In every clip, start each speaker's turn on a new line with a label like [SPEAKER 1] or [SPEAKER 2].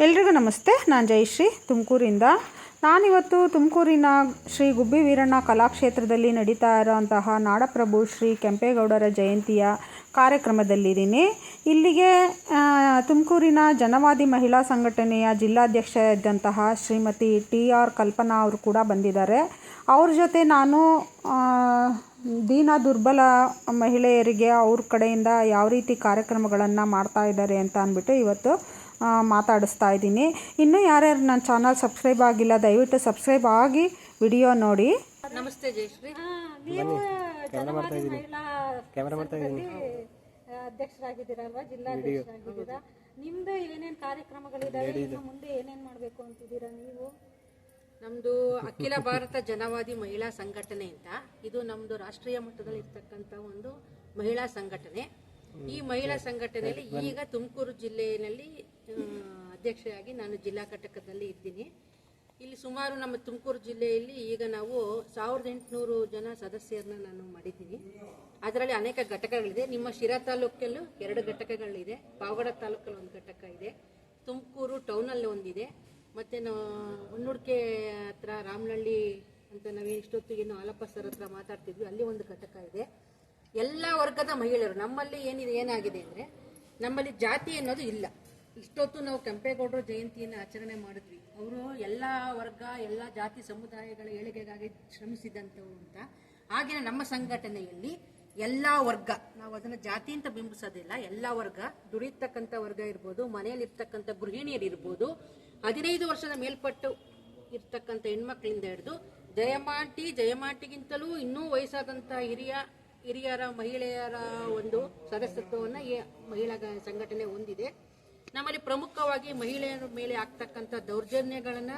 [SPEAKER 1] ಎಲ್ರಿಗೂ ನಮಸ್ತೆ. ನಾನು ಜಯಶ್ರೀ ತುಮಕೂರಿಂದ. ನಾನಿವತ್ತು ತುಮಕೂರಿನ ಶ್ರೀ ಗುಬ್ಬಿ ವೀರಣ್ಣ ಕಲಾಕ್ಷೇತ್ರದಲ್ಲಿ ನಡೀತಾ ಇರೋಂತಹ ನಾಡಪ್ರಭು ಶ್ರೀ ಕೆಂಪೇಗೌಡರ ಜಯಂತಿಯ ಕಾರ್ಯಕ್ರಮದಲ್ಲಿದ್ದೀನಿ. ಇಲ್ಲಿಗೆ ತುಮಕೂರಿನ ಜನವಾದಿ ಮಹಿಳಾ ಸಂಘಟನೆಯ ಜಿಲ್ಲಾಧ್ಯಕ್ಷ ಇದ್ದಂತಹ ಶ್ರೀಮತಿ ಟಿ ಆರ್ ಕಲ್ಪನಾ ಅವರು ಕೂಡ ಬಂದಿದ್ದಾರೆ. ಅವ್ರ ಜೊತೆ ನಾನು ದೀನ ದುರ್ಬಲ ಮಹಿಳೆಯರಿಗೆ ಅವ್ರ ಕಡೆಯಿಂದ ಯಾವ ರೀತಿ ಕಾರ್ಯಕ್ರಮಗಳನ್ನು ಮಾಡ್ತಾ ಇದ್ದಾರೆ ಅಂತ ಅಂದ್ಬಿಟ್ಟು ಇವತ್ತು ಮಾತಾಡಿಸ್ತಾ ಇದ್ದೀನಿ. ಇನ್ನೂ ಯಾರ್ಯಾರು ನನ್ನ ಚಾನಲ್ ಸಬ್ಸ್ಕ್ರೈಬ್ ಆಗಿಲ್ಲ ದಯವಿಟ್ಟು ಸಬ್ಸ್ಕ್ರೈಬ್ ಆಗಿ ವಿಡಿಯೋ ನೋಡಿ.
[SPEAKER 2] ನಮಸ್ತೆ ಜಯಶ್ರೀ.
[SPEAKER 3] ಆ, ಅಧ್ಯಕ್ಷರಾಗಿದ್ದೀರಲ್ವಾ ಜಿಲ್ಲಾಧ್ಯಕ್ಷರಾಗಿದ್ದೀರಾ? ನಿಮ್ದು ಏನೇನ್ ಕಾರ್ಯಕ್ರಮಗಳಿದಾವೆ? ಇನ್ನು ಮುಂದೆ ಏನೇನ್ ಮಾಡ್ಬೇಕು ಅಂತಿದ್ದೀರಾ ನೀವು?
[SPEAKER 2] ನಮ್ದು ಅಖಿಲ ಭಾರತ ಜನವಾದಿ ಮಹಿಳಾ ಸಂಘಟನೆ ಅಂತ. ಇದು ನಮ್ದು ರಾಷ್ಟ್ರೀಯ ಮಟ್ಟದಲ್ಲಿ ಇರ್ತಕ್ಕಂಥ ಒಂದು ಮಹಿಳಾ ಸಂಘಟನೆ. ಈ ಮಹಿಳಾ ಸಂಘಟನೆಯಲ್ಲಿ ಈಗ ತುಮಕೂರು ಜಿಲ್ಲೆಯಲ್ಲಿ ಅಧ್ಯಕ್ಷರಾಗಿ ಅಧ್ಯಕ್ಷೆಯಾಗಿ ನಾನು ಜಿಲ್ಲಾ ಘಟಕದಲ್ಲಿ ಇದ್ದೀನಿ. ಇಲ್ಲಿ ಸುಮಾರು ನಮ್ಮ ತುಮಕೂರು ಜಿಲ್ಲೆಯಲ್ಲಿ ಈಗ ನಾವು ಸಾವಿರದ ಎಂಟುನೂರು ಜನ ಸದಸ್ಯರನ್ನ ನಾನು ಮಾಡಿದ್ದೀನಿ. ಅದರಲ್ಲಿ ಅನೇಕ ಘಟಕಗಳಿದೆ. ನಿಮ್ಮ ಶಿರಾ ತಾಲೂಕಲ್ಲೂ ಎರಡು ಘಟಕಗಳಿದೆ. ಪಾವಗಡ ತಾಲೂಕಲ್ಲಿ ಒಂದು ಘಟಕ ಇದೆ. ತುಮಕೂರು ಟೌನಲ್ಲಿ ಒಂದಿದೆ. ಮತ್ತು ಹೊನ್ನೂಡಿಕೆ ಹತ್ರ ರಾಮನಹಳ್ಳಿ ಅಂತ ನಾವು ಇಷ್ಟೊತ್ತಿಗೆ ಆಲಪ್ಪ ಸರ್ ಹತ್ರ ಮಾತಾಡ್ತಿದ್ವಿ. ಅಲ್ಲಿ ಒಂದು ಘಟಕ ಇದೆ. ಎಲ್ಲ ವರ್ಗದ ಮಹಿಳೆಯರು, ನಮ್ಮಲ್ಲಿ ಏನಿದೆ, ಏನಾಗಿದೆ ಅಂದರೆ, ನಮ್ಮಲ್ಲಿ ಜಾತಿ ಅನ್ನೋದು ಇಲ್ಲ. ಇಷ್ಟೊತ್ತು ನಾವು ಕೆಂಪೇಗೌಡರ ಜಯಂತಿಯನ್ನು ಆಚರಣೆ ಮಾಡಿದ್ವಿ. ಅವರು ಎಲ್ಲ ವರ್ಗ, ಎಲ್ಲ ಜಾತಿ ಸಮುದಾಯಗಳ ಏಳಿಗೆಗಾಗಿ ಶ್ರಮಿಸಿದಂಥವ್ರು ಅಂತ. ಆಗಿನ ನಮ್ಮ ಸಂಘಟನೆಯಲ್ಲಿ ಎಲ್ಲ ವರ್ಗ, ನಾವು ಅದನ್ನು ಜಾತಿ ಅಂತ ಬಿಂಬಿಸೋದಿಲ್ಲ, ಎಲ್ಲ ವರ್ಗ, ದುಡಿತಕ್ಕಂಥ ವರ್ಗ ಇರ್ಬೋದು ಮನೆಯಲ್ಲಿರ್ತಕ್ಕಂಥ ಗೃಹಿಣಿಯರು ಇರ್ಬೋದು, ಹದಿನೈದು ವರ್ಷದ ಮೇಲ್ಪಟ್ಟು ಇರ್ತಕ್ಕಂಥ ಹೆಣ್ಮಕ್ಳಿಂದ ಹಿಡಿದು ಜಯಮಾಟಿ, ಜಯಮಾಟಿಗಿಂತಲೂ ಇನ್ನೂ ವಯಸ್ಸಾದಂಥ ಹಿರಿಯ ಹಿರಿಯರ, ಮಹಿಳೆಯರ ಒಂದು ಸದಸ್ಯತ್ವವನ್ನು ಈ ಮಹಿಳಾ ಸಂಘಟನೆ ಹೊಂದಿದೆ. ನಮ್ಮಲ್ಲಿ ಪ್ರಮುಖವಾಗಿ ಮಹಿಳೆಯರ ಮೇಲೆ ಆಗ್ತಕ್ಕಂಥ ದೌರ್ಜನ್ಯಗಳನ್ನ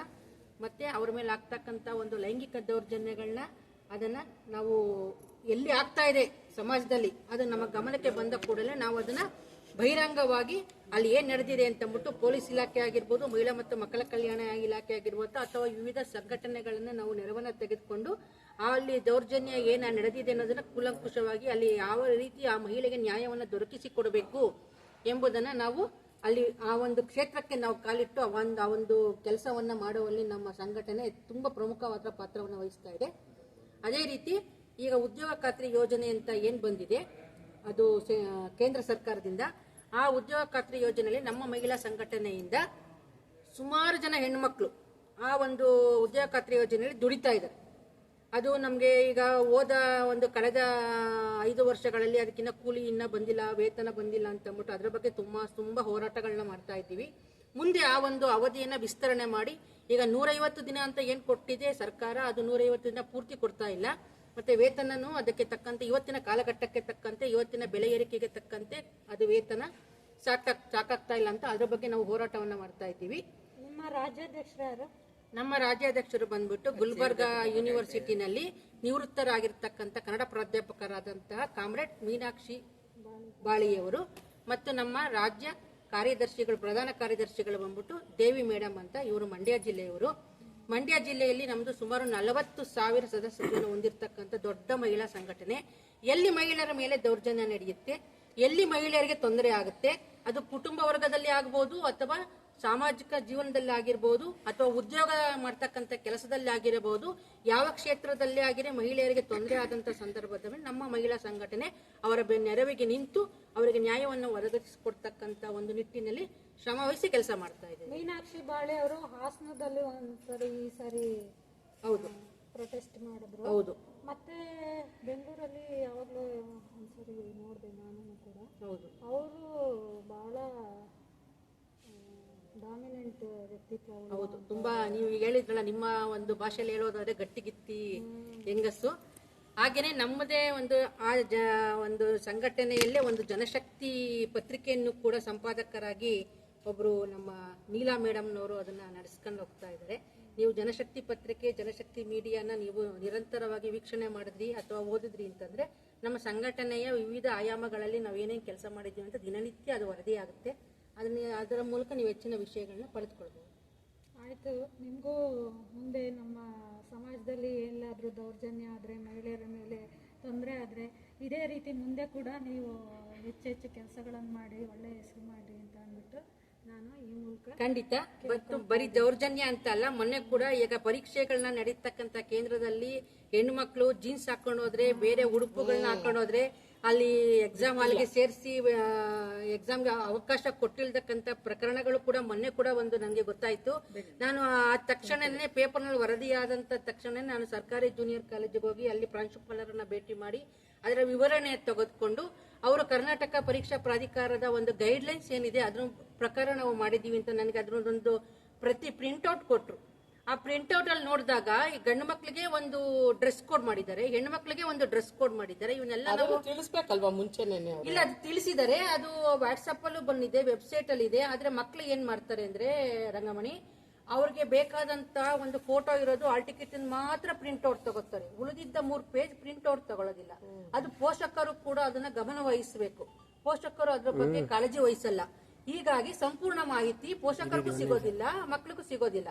[SPEAKER 2] ಮತ್ತೆ ಅವ್ರ ಮೇಲೆ ಆಗ್ತಕ್ಕಂಥ ಒಂದು ಲೈಂಗಿಕ ದೌರ್ಜನ್ಯಗಳನ್ನ ಅದನ್ನ ನಾವು ಎಲ್ಲಿ ಆಗ್ತಾ ಇದೆ ಸಮಾಜದಲ್ಲಿ, ಅದು ನಮ್ಮ ಗಮನಕ್ಕೆ ಬಂದ ಕೂಡಲೇ ನಾವು ಅದನ್ನ ಬಹಿರಂಗವಾಗಿ ಅಲ್ಲಿ ಏನ್ ನಡೆದಿದೆ ಅಂತ ಅಂದ್ಬಿಟ್ಟು ಪೊಲೀಸ್ ಇಲಾಖೆ ಆಗಿರ್ಬೋದು, ಮಹಿಳಾ ಮತ್ತು ಮಕ್ಕಳ ಕಲ್ಯಾಣ ಇಲಾಖೆ ಆಗಿರ್ಬೋದು, ಅಥವಾ ವಿವಿಧ ಸಂಘಟನೆಗಳನ್ನ ನಾವು ನೆರವನ್ನ ತೆಗೆದುಕೊಂಡು ಅಲ್ಲಿ ದೌರ್ಜನ್ಯ ಏನ ನಡೆದಿದೆ ಅನ್ನೋದನ್ನ ಕೂಲಂಕುಷವಾಗಿ ಅಲ್ಲಿ ಯಾವ ರೀತಿ ಆ ಮಹಿಳೆಗೆ ನ್ಯಾಯವನ್ನು ದೊರಕಿಸಿಕೊಡಬೇಕು ಎಂಬುದನ್ನ ನಾವು ಅಲ್ಲಿ ಆ ಒಂದು ಕ್ಷೇತ್ರಕ್ಕೆ ನಾವು ಕಾಲಿಟ್ಟು ಆ ಒಂದು ಆ ಒಂದು ಕೆಲಸವನ್ನ ಮಾಡುವಲ್ಲಿ ನಮ್ಮ ಸಂಘಟನೆ ತುಂಬಾ ಪ್ರಮುಖವಾದ ಪಾತ್ರವನ್ನು ವಹಿಸ್ತಾ ಇದೆ. ಅದೇ ರೀತಿ ಈಗ ಉದ್ಯೋಗ ಖಾತ್ರಿ ಯೋಜನೆ ಅಂತ ಏನ್ ಬಂದಿದೆ, ಅದು ಕೇಂದ್ರ ಸರ್ಕಾರದಿಂದ, ಆ ಉದ್ಯೋಗ ಖಾತ್ರಿ ಯೋಜನೆಯಲ್ಲಿ ನಮ್ಮ ಮಹಿಳಾ ಸಂಘಟನೆಯಿಂದ ಸುಮಾರು ಜನ ಹೆಣ್ಮಕ್ಳು ಆ ಒಂದು ಉದ್ಯೋಗ ಖಾತ್ರಿ ಯೋಜನೆಯಲ್ಲಿ ದುಡಿತಾ ಇದ್ದಾರೆ. ಅದು ನಮಗೆ ಈಗ ಹೋದ ಒಂದು ಕಳೆದ ಐದು ವರ್ಷಗಳಲ್ಲಿ ಅದಕ್ಕಿಂತ ಕೂಲಿ ಇನ್ನ ಬಂದಿಲ್ಲ, ವೇತನ ಬಂದಿಲ್ಲ ಅಂತ ಅಂದ್ಬಿಟ್ಟು ಅದ್ರ ಬಗ್ಗೆ ತುಂಬ ತುಂಬ ಹೋರಾಟಗಳನ್ನ ಮಾಡ್ತಾ ಇದ್ದೀವಿ. ಮುಂದೆ ಆ ಒಂದು ಅವಧಿಯನ್ನು ವಿಸ್ತರಣೆ ಮಾಡಿ ಈಗ ನೂರೈವತ್ತು ದಿನ ಅಂತ ಏನು ಕೊಟ್ಟಿದೆ ಸರ್ಕಾರ, ಅದು ನೂರೈವತ್ತು ದಿನ ಪೂರ್ತಿ ಕೊಡ್ತಾ ಇಲ್ಲ. ಮತ್ತೆ ವೇತನನು ಅದಕ್ಕೆ ತಕ್ಕಂತೆ, ಇವತ್ತಿನ ಕಾಲಘಟ್ಟಕ್ಕೆ ತಕ್ಕಂತೆ, ಇವತ್ತಿನ ಬೆಲೆ ಏರಿಕೆಗೆ ತಕ್ಕಂತೆ ಅದು ವೇತನ ಸಾಕಾಗ್, ಸಾಕಾಗ್ತಾ ಇಲ್ಲ ಅಂತ ಅದ್ರ ಬಗ್ಗೆ ನಾವು ಹೋರಾಟವನ್ನ ಮಾಡ್ತಾ ಇದ್ದೀವಿ.
[SPEAKER 3] ನಿಮ್ಮ ರಾಜ್ಯಾಧ್ಯಕ್ಷರು
[SPEAKER 2] ನಮ್ಮ ರಾಜ್ಯಾಧ್ಯಕ್ಷರು ಬಂದ್ಬಿಟ್ಟು ಗುಲ್ಬರ್ಗಾ ಯೂನಿವರ್ಸಿಟಿನಲ್ಲಿ ನಿವೃತ್ತರಾಗಿರ್ತಕ್ಕಂಥ ಕನ್ನಡ ಪ್ರಾಧ್ಯಾಪಕರಾದಂತಹ ಕಾಮ್ರೇಡ್ ಮೀನಾಕ್ಷಿ ಬಾಳಿಯವರು ಮತ್ತು ನಮ್ಮ ರಾಜ್ಯ ಕಾರ್ಯದರ್ಶಿಗಳು, ಪ್ರಧಾನ ಕಾರ್ಯದರ್ಶಿಗಳು ಬಂದ್ಬಿಟ್ಟು ದೇವಿ ಮೇಡಮ್ ಅಂತ ಇವರು ಮಂಡ್ಯ ಜಿಲ್ಲೆಯವರು. ಮಂಡ್ಯ ಜಿಲ್ಲೆಯಲ್ಲಿ ನಮ್ಮದು ಸುಮಾರು ನಲವತ್ತು ಸಾವಿರ ಸದಸ್ಯರನ್ನು ಹೊಂದಿರತಕ್ಕಂಥ ದೊಡ್ಡ ಮಹಿಳಾ ಸಂಘಟನೆ. ಎಲ್ಲಿ ಮಹಿಳೆಯರ ಮೇಲೆ ದೌರ್ಜನ್ಯ ನಡೆಯುತ್ತೆ? ಎಲ್ಲಿ ಮಹಿಳೆಯರಿಗೆ ತೊಂದರೆ ಆಗುತ್ತೆ? ಅದು ಕುಟುಂಬ ವರ್ಗದಲ್ಲಿ ಆಗ್ಬೋದು ಅಥವಾ ಸಾಮಾಜಿಕ ಜೀವನದಲ್ಲಿ ಆಗಿರ್ಬೋದು ಅಥವಾ ಉದ್ಯೋಗ ಮಾಡ್ತಕ್ಕಂಥ ಕೆಲಸದಲ್ಲಿ ಆಗಿರಬಹುದು ಯಾವ ಕ್ಷೇತ್ರದಲ್ಲಿ ಆಗಿರೇ ಮಹಿಳೆಯರಿಗೆ ತೊಂದರೆ ಆದಂತ ಸಂದರ್ಭದಲ್ಲಿ ನಮ್ಮ ಮಹಿಳಾ ಸಂಘಟನೆ ಅವರ ನೆರವಿಗೆ ನಿಂತು ಅವರಿಗೆ ನ್ಯಾಯವನ್ನು ಒದಗಿಸಿಕೊಡ್ತಕ್ಕಂಥ ಒಂದು ನಿಟ್ಟಿನಲ್ಲಿ ಶ್ರಮ ವಹಿಸಿ ಕೆಲಸ ಮಾಡ್ತಾ ಇದೆ
[SPEAKER 3] ಮೀನಾಕ್ಷಿ ಬಾಳೆ ಅವರು ಹಾಸನದಲ್ಲಿ ಒಂದ್ಸರಿ ಈ ಸರಿ
[SPEAKER 2] ಹೌದು.
[SPEAKER 3] ಪ್ರೊಟೆಸ್ಟ್ ಮಾಡಿದ್ರು.
[SPEAKER 2] ಹೌದು.
[SPEAKER 3] ಮತ್ತೆ ಬೆಂಗಳೂರಲ್ಲಿ ಯಾವಾಗಲೂ ಒಂದ್ಸರಿ ನೋಡಿದೆ ನಾನು ಕೂಡ.
[SPEAKER 2] ಹೌದು.
[SPEAKER 3] ಅವರು ಬಹಳ.
[SPEAKER 2] ಹೌದು ತುಂಬಾ ನೀವು ಹೇಳಿದ್ರಲ್ಲ ನಿಮ್ಮ ಒಂದು ಭಾಷೆಯಲ್ಲಿ ಹೇಳೋದಾದ್ರೆ ಗಟ್ಟಿಗಿತ್ತಿ ಹೆಂಗಸು ಹಾಗೇನೆ ನಮ್ಮದೇ ಒಂದು ಆ ಜ ಒಂದು ಸಂಘಟನೆಯಲ್ಲೇ ಒಂದು ಜನಶಕ್ತಿ ಪತ್ರಿಕೆಯನ್ನು ಕೂಡ ಸಂಪಾದಕರಾಗಿ ಒಬ್ರು ನಮ್ಮ ನೀಲಾ ಮೇಡಮ್ನವರು ಅದನ್ನ ನಡೆಸ್ಕೊಂಡು ಹೋಗ್ತಾ ಇದ್ದಾರೆ. ನೀವು ಜನಶಕ್ತಿ ಪತ್ರಿಕೆ ಜನಶಕ್ತಿ ಮೀಡಿಯಾನ ನೀವು ನಿರಂತರವಾಗಿ ವೀಕ್ಷಣೆ ಮಾಡಿದ್ರಿ ಅಥವಾ ಓದಿದ್ರಿ ಅಂತಂದ್ರೆ ನಮ್ಮ ಸಂಘಟನೆಯ ವಿವಿಧ ಆಯಾಮಗಳಲ್ಲಿ ನಾವು ಏನೇನು ಕೆಲಸ ಮಾಡಿದ್ದೀವಿ ಅಂತ ದಿನನಿತ್ಯ ಅದು ವರದಿ ಆಗುತ್ತೆ ಅದನ್ನ ಅದರ ಮೂಲಕ ನೀವು ಹೆಚ್ಚಿನ ವಿಷಯಗಳನ್ನ ಪಡೆದುಕೊಳ್ಬೋದು.
[SPEAKER 3] ಆಯಿತು. ನಿಮಗೂ ಮುಂದೆ ನಮ್ಮ ಸಮಾಜದಲ್ಲಿ ಎಲ್ಲಾದರೂ ದೌರ್ಜನ್ಯ ಆದರೆ ಮಹಿಳೆಯರ ಮೇಲೆ ತೊಂದರೆ ಆದರೆ ಇದೇ ರೀತಿ ಮುಂದೆ ಕೂಡ ನೀವು ಹೆಚ್ಚು ಹೆಚ್ಚು ಕೆಲಸಗಳನ್ನು ಮಾಡಿ ಒಳ್ಳೆಯ ಹೆಸರು ಮಾಡಿ ಅಂತ ಅಂದ್ಬಿಟ್ಟು ನಾನು ಈ ಮೂಲಕ
[SPEAKER 2] ಖಂಡಿತ. ಮತ್ತು ಬರೀ ದೌರ್ಜನ್ಯ ಅಂತ ಅಲ್ಲ ಮೊನ್ನೆ ಕೂಡ ಈಗ ಪರೀಕ್ಷೆಗಳನ್ನ ನಡೀತಕ್ಕಂಥ ಕೇಂದ್ರದಲ್ಲಿ ಹೆಣ್ಮಕ್ಳು ಜೀನ್ಸ್ ಹಾಕೊಂಡು ಹೋದ್ರೆ ಬೇರೆ ಉಡುಪುಗಳನ್ನ ಹಾಕೊಂಡು ಹೋದ್ರೆ ಅಲ್ಲಿ ಎಕ್ಸಾಮ್ ಹಾಲ್ಗೆ ಸೇರಿಸಿ ಎಕ್ಸಾಮ್ಗೆ ಅವಕಾಶ ಕೊಟ್ಟಿಲ್ದಕ್ಕಂಥ ಪ್ರಕರಣಗಳು ಕೂಡ ಮೊನ್ನೆ ಕೂಡ ಒಂದು ನನಗೆ ಗೊತ್ತಾಯಿತು. ನಾನು ಆ ತಕ್ಷಣನೇ ಪೇಪರ್ನಲ್ಲಿ ವರದಿಯಾದಂಥ ತಕ್ಷಣ ನಾನು ಸರ್ಕಾರಿ ಜೂನಿಯರ್ ಕಾಲೇಜಿಗೆ ಹೋಗಿ ಅಲ್ಲಿ ಪ್ರಾಂಶುಪಾಲರನ್ನ ಭೇಟಿ ಮಾಡಿ ಅದರ ವಿವರಣೆ ತೆಗೆದುಕೊಂಡು ಅವರು ಕರ್ನಾಟಕ ಪರೀಕ್ಷಾ ಪ್ರಾಧಿಕಾರದ ಒಂದು ಗೈಡ್ಲೈನ್ಸ್ ಏನಿದೆ ಅದನ್ನು ಪ್ರಕಾರ ನಾವು ಮಾಡಿದೀವಿ ಅಂತ ನನಗೆ ಅದರೊಂದೊಂದು ಪ್ರತಿ ಪ್ರಿಂಟ್ಔಟ್ ಕೊಟ್ರು. ಆ ಪ್ರಿಂಟ್ಔಟ್ ಅಲ್ಲಿ ನೋಡಿದಾಗ ಈ ಗಂಡು ಮಕ್ಕಳಿಗೆ ಒಂದು ಡ್ರೆಸ್ ಕೋಡ್ ಮಾಡಿದ್ದಾರೆ ಹೆಣ್ಣು ಮಕ್ಕಳಿಗೆ ಒಂದು ಡ್ರೆಸ್ ಕೋಡ್ ಮಾಡಿದ್ದಾರೆ ಇವನ್ನೆಲ್ಲ ನಾವು
[SPEAKER 4] ತಿಳಿಸ್ಬೇಕಲ್ವಾ ಮುಂಚೆನೆ ಅವ್ರು
[SPEAKER 2] ಇಲ್ಲ ಅದು ತಿಳಿಸಿದ್ದಾರೆ ಅದು ವಾಟ್ಸಪ್ ಅಲ್ಲೂ ಬಂದಿದೆ ವೆಬ್ಸೈಟ್ ಅಲ್ಲಿ ಇದೆ ಆದ್ರೆ ಮಕ್ಳು ಏನ್ ಮಾಡ್ತಾರೆ ಅಂದ್ರೆ ರಂಗಮಣಿ ಅವ್ರಿಗೆ ಬೇಕಾದಂತ ಒಂದು ಫೋಟೋ ಇರೋದು ಆಲ್ ಟಿಕೆಟ್ ಮಾತ್ರ ಪ್ರಿಂಟ್ ಔಟ್ ತಗೋತಾರೆ. ಉಳಿದಿದ್ದ ಮೂರ್ ಪೇಜ್ ಪ್ರಿಂಟ್ ಔಟ್ ತಗೊಳ್ಳೋದಿಲ್ಲ ಅದು ಪೋಷಕರು ಕೂಡ ಅದನ್ನ ಗಮನ ವಹಿಸಬೇಕು. ಪೋಷಕರು ಅದ್ರ ಬಗ್ಗೆ ಕಾಳಜಿ ವಹಿಸಲ್ಲ. ಹೀಗಾಗಿ ಸಂಪೂರ್ಣ ಮಾಹಿತಿ ಪೋಷಕರಿಗೂ ಸಿಗೋದಿಲ್ಲ ಮಕ್ಳಿಗೂ ಸಿಗೋದಿಲ್ಲ.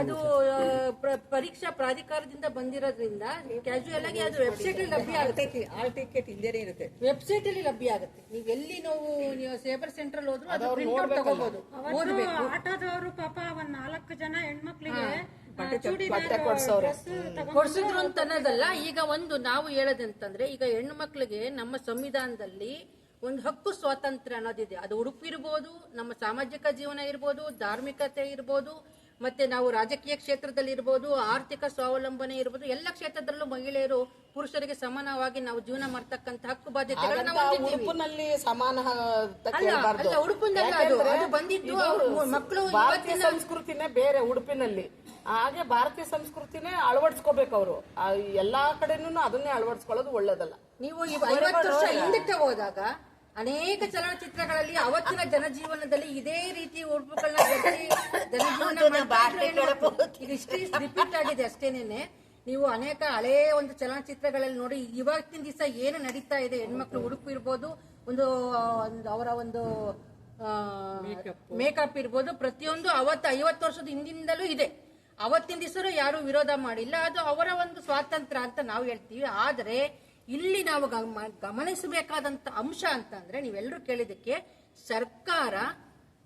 [SPEAKER 2] ಅದು ಪರೀಕ್ಷಾ ಪ್ರಾಧಿಕಾರದಿಂದ ಬಂದಿರೋದ್ರಿಂದ ಕ್ಯಾಶುಯಲ್ ಆಗಿ ಅದು ವೆಬ್ಸೈಟ್ ಅಲ್ಲಿ ಲಭ್ಯ ಆಗುತ್ತೆ.
[SPEAKER 4] ಆಲ್ ಟಿಕೆಟ್ ಹಿಂದೆನೇ ಇರುತ್ತೆ.
[SPEAKER 2] ವೆಬ್ಸೈಟ್ ಅಲ್ಲಿ ಲಭ್ಯ ಆಗುತ್ತೆ. ನೀವು ಎಲ್ಲಿ ನಾವು ನೀವು ಸೇಬರ್ ಸೆಂಟ್ರಲ್ ಹೋದ್ರು ಅದು ಪ್ರಿಂಟ್ ಔಟ್ ತಗೋಬಹುದು ಓದ್ಬೇಕು.
[SPEAKER 3] ಆಟೋದವರು ಪಾಪ ಒಂದ್ ನಾಲ್ಕು ಜನ ಹೆಣ್ಮಕ್ಳಿಗೆ
[SPEAKER 2] ಕೊಡ್ಸಿದ್ರು ಅಂತ ಅನ್ನೋದಲ್ಲ ಈಗ ಒಂದು ನಾವು ಹೇಳೋದಂತಂದ್ರೆ ಈಗ ಹೆಣ್ಣು ಮಕ್ಳಿಗೆ ನಮ್ಮ ಸಂವಿಧಾನದಲ್ಲಿ ಒಂದು ಹಕ್ಕು ಸ್ವಾತಂತ್ರ್ಯ ಅನ್ನೋದಿದೆ. ಅದು ಉಡುಪಿರ್ಬೋದು ನಮ್ಮ ಸಾಮಾಜಿಕ ಜೀವನ ಇರ್ಬೋದು ಧಾರ್ಮಿಕತೆ ಇರ್ಬೋದು ಮತ್ತೆ ನಾವು ರಾಜಕೀಯ ಕ್ಷೇತ್ರದಲ್ಲಿ ಇರ್ಬೋದು ಆರ್ಥಿಕ ಸ್ವಾವಲಂಬನೆ ಇರ್ಬೋದು ಎಲ್ಲ ಕ್ಷೇತ್ರದಲ್ಲೂ ಮಹಿಳೆಯರು ಪುರುಷರಿಗೆ ಸಮಾನವಾಗಿ ನಾವು ಜೀವನ ಮಾಡ್ತಕ್ಕಂತ ಹಕ್ಕು ಬಾಧ್ಯತೆಗಳನ್ನ
[SPEAKER 4] ಉಡುಪಿನಲ್ಲಿ ಸಮಾನ
[SPEAKER 2] ಅಲ್ಲ ಉಡುಪಿಂದಲ್ಲ ಅದು. ಬಂದಿದ್ದು ಅವ್ರು ಮಕ್ಕಳು
[SPEAKER 4] ಭಾರತೀಯ ಸಂಸ್ಕೃತಿನೇ ಬೇರೆ ಉಡುಪಿನಲ್ಲಿ. ಹಾಗೆ ಭಾರತೀಯ ಸಂಸ್ಕೃತಿನೇ ಅಳವಡಿಸ್ಕೋಬೇಕು ಅವರು. ಎಲ್ಲಾ ಕಡೆನೂ ಅದನ್ನೇ ಅಳವಡಿಸ್ಕೊಳ್ಳೋದು ಒಳ್ಳೇದಲ್ಲ.
[SPEAKER 2] ನೀವು ಐವತ್ತು ವರ್ಷ ಹಿಂದಕ್ಕೆ ಹೋದಾಗ ಅನೇಕ ಚಲನಚಿತ್ರಗಳಲ್ಲಿ ಅವತ್ತಿನ ಜನಜೀವನದಲ್ಲಿ ಇದೇ ರೀತಿ ಉಡುಪುಗಳನ್ನ ಧರಿಸಿ ಜನಜೀವನ ರಿಪೀಟ್ ಆಗಿದೆ ಅಷ್ಟೇನೇನೆ ನೀವು ಅನೇಕ ಹಳೇ ಒಂದು ಚಲನಚಿತ್ರಗಳಲ್ಲಿ ನೋಡಿ ಇವತ್ತಿನ ದಿವಸ ಏನು ನಡೀತಾ ಇದೆ? ಹೆಣ್ಮಕ್ಳು ಉಡುಪು ಇರ್ಬೋದು ಒಂದು ಒಂದು ಅವರ ಒಂದು ಮೇಕಪ್ ಇರ್ಬೋದು ಪ್ರತಿಯೊಂದು ಅವತ್ತು ಐವತ್ತು ವರ್ಷದ ಹಿಂದಿಂದಲೂ ಇದೆ. ಅವತ್ತಿನ ದಿವಸ ಯಾರು ವಿರೋಧ ಮಾಡಿಲ್ಲ. ಅದು ಅವರ ಒಂದು ಸ್ವಾತಂತ್ರ್ಯ ಅಂತ ನಾವು ಹೇಳ್ತೀವಿ. ಆದರೆ ಇಲ್ಲಿ ನಾವು ಗಮ- ಗಮನಿಸಬೇಕಾದಂತ ಅಂಶ ಅಂತ ಅಂದ್ರೆ ನೀವೆಲ್ಲರೂ ಕೇಳಿದಕ್ಕೆ ಸರ್ಕಾರ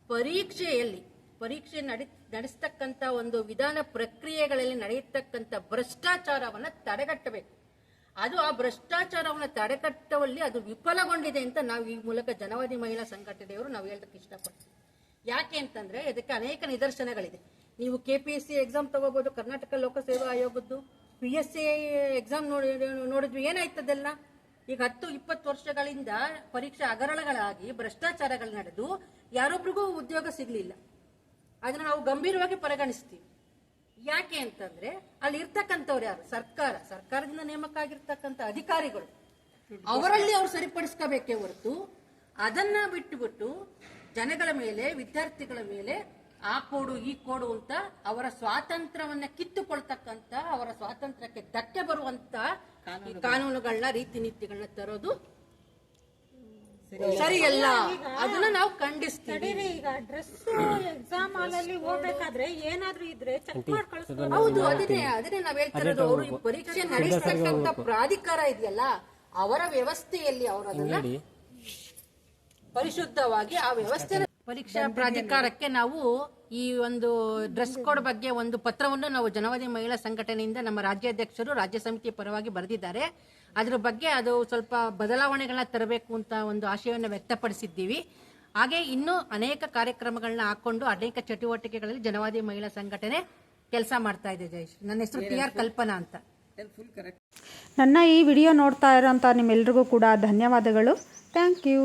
[SPEAKER 2] ಪರೀಕ್ಷೆಯಲ್ಲಿ, ಪರೀಕ್ಷೆ ನಡಿ ನಡೆಸ್ತಕ್ಕಂಥ ಒಂದು ವಿಧಾನ ಪ್ರಕ್ರಿಯೆಗಳಲ್ಲಿ ನಡೆಯತಕ್ಕಂತ ಭ್ರಷ್ಟಾಚಾರವನ್ನ ತಡೆಗಟ್ಟಬೇಕು. ಅದು ಆ ಭ್ರಷ್ಟಾಚಾರವನ್ನು ತಡೆಗಟ್ಟುವಲ್ಲಿ ಅದು ವಿಫಲಗೊಂಡಿದೆ ಅಂತ ನಾವು ಈ ಮೂಲಕ ಜನವಾದಿ ಮಹಿಳಾ ಸಂಘಟನೆಯವರು ನಾವು ಹೇಳೋದಕ್ಕೆ ಇಷ್ಟಪಡ್ತೀವಿ. ಯಾಕೆ ಅಂತಂದ್ರೆ ಇದಕ್ಕೆ ಅನೇಕ ನಿದರ್ಶನಗಳಿದೆ. ನೀವು K P S C exam ತಗೋಬಹುದು ಕರ್ನಾಟಕ ಲೋಕಸೇವಾ ಆಯೋಗದ್ದು ಪಿ ಎಸ್ ಸಿ ಎಕ್ಸಾಮ್ ನೋಡಿ, ನೋಡಿದ್ವಿ. ಏನಾಯ್ತದೆಲ್ಲ? ಈಗ ಹತ್ತು, ಇಪ್ಪತ್ತು ವರ್ಷಗಳಿಂದ ಪರೀಕ್ಷೆ ಹಗರಣಗಳಾಗಿ ಭ್ರಷ್ಟಾಚಾರಗಳು ನಡೆದು ಯಾರೊಬ್ರಿಗೂ ಉದ್ಯೋಗ ಸಿಗಲಿಲ್ಲ. ಅದನ್ನ ನಾವು ಗಂಭೀರವಾಗಿ ಪರಿಗಣಿಸ್ತೀವಿ. ಯಾಕೆ ಅಂತಂದ್ರೆ ಅಲ್ಲಿ ಇರ್ತಕ್ಕಂಥವ್ರು ಯಾರು? ಸರ್ಕಾರ. ಸರ್ಕಾರದಿಂದ ನೇಮಕ ಆಗಿರ್ತಕ್ಕಂಥ ಅಧಿಕಾರಿಗಳು. ಅವರಲ್ಲಿ ಅವ್ರು ಸರಿಪಡಿಸ್ಕೋಬೇಕೇ ಹೊರತು, ಅದನ್ನ ಬಿಟ್ಟುಬಿಟ್ಟು ಜನಗಳ ಮೇಲೆ, ವಿದ್ಯಾರ್ಥಿಗಳ ಮೇಲೆ ಆ ಕೋಡು ಈ ಕೋಡು ಅಂತ ಅವರ ಸ್ವಾತಂತ್ರ್ಯವನ್ನ ಕಿತ್ತುಕೊಳ್ತಕ್ಕಂತ ಅವರ ಸ್ವಾತಂತ್ರ್ಯಕ್ಕೆ ಧಕ್ಕೆ ಬರುವಂತ ಈ ಕಾನೂನುಗಳನ್ನ ರೀತಿ ನೀತಿಗಳನ್ನ ತರೋದು ಸರಿಯಲ್ಲ. ಅದನ್ನ ನಾವು ಖಂಡಿಸ್ತೀವಿ.
[SPEAKER 3] ಈಗ ಡ್ರೆಸ್ ಎಕ್ಸಾಮ್ ಅಲ್ಲಿ ಹೋಗ್ಬೇಕಾದ್ರೆ ಏನಾದ್ರೂ ಇದ್ರೆ ಚೆಕ್ ಮಾಡಿ
[SPEAKER 2] ಹೌದು ಅದನ್ನೇ ಅದನ್ನೇ ನಾವ್ ಹೇಳ್ತಾ ಇರೋದು ಅವರು ಪರೀಕ್ಷೆ ನಡೆಸ್ತಕ್ಕಂತ ಪ್ರಾಧಿಕಾರ ಇದೆಯಲ್ಲ ಅವರ ವ್ಯವಸ್ಥೆಯಲ್ಲಿ ಅವರು ಅದನ್ನ ಪರಿಶುದ್ಧವಾಗಿ ಆ ವ್ಯವಸ್ಥೆ ಪರೀಕ್ಷಾ ಪ್ರಾಧಿಕಾರಕ್ಕೆ ನಾವು ಈ ಒಂದು ಡ್ರೆಸ್ ಕೋಡ್ ಬಗ್ಗೆ ಒಂದು ಪತ್ರವನ್ನು ನಾವು ಜನವಾದಿ ಮಹಿಳಾ ಸಂಘಟನೆಯಿಂದ ನಮ್ಮ ರಾಜ್ಯಾಧ್ಯಕ್ಷರು ರಾಜ್ಯ ಸಮಿತಿ ಪರವಾಗಿ ಬರೆದಿದ್ದಾರೆ. ಅದರ ಬಗ್ಗೆ ಅದು ಸ್ವಲ್ಪ ಬದಲಾವಣೆಗಳನ್ನ ತರಬೇಕು ಅಂತ ಒಂದು ಆಶಯವನ್ನು ವ್ಯಕ್ತಪಡಿಸಿದ್ದೀವಿ. ಹಾಗೆ ಇನ್ನೂ ಅನೇಕ ಕಾರ್ಯಕ್ರಮಗಳನ್ನ ಹಾಕೊಂಡು ಅನೇಕ ಚಟುವಟಿಕೆಗಳಲ್ಲಿ ಜನವಾದಿ ಮಹಿಳಾ ಸಂಘಟನೆ ಕೆಲಸ ಮಾಡ್ತಾ ಇದೆ ಜಯೇಶ್. ನನ್ನ ಹೆಸರು ಟಿ ಆರ್ ಕಲ್ಪನಾ ಅಂತ.
[SPEAKER 1] ನನ್ನ ಈ ವಿಡಿಯೋ ನೋಡ್ತಾ ಇರೋಂಥ ನಿಮ್ಮೆಲ್ರಿಗೂ ಕೂಡ ಧನ್ಯವಾದಗಳು. Thank you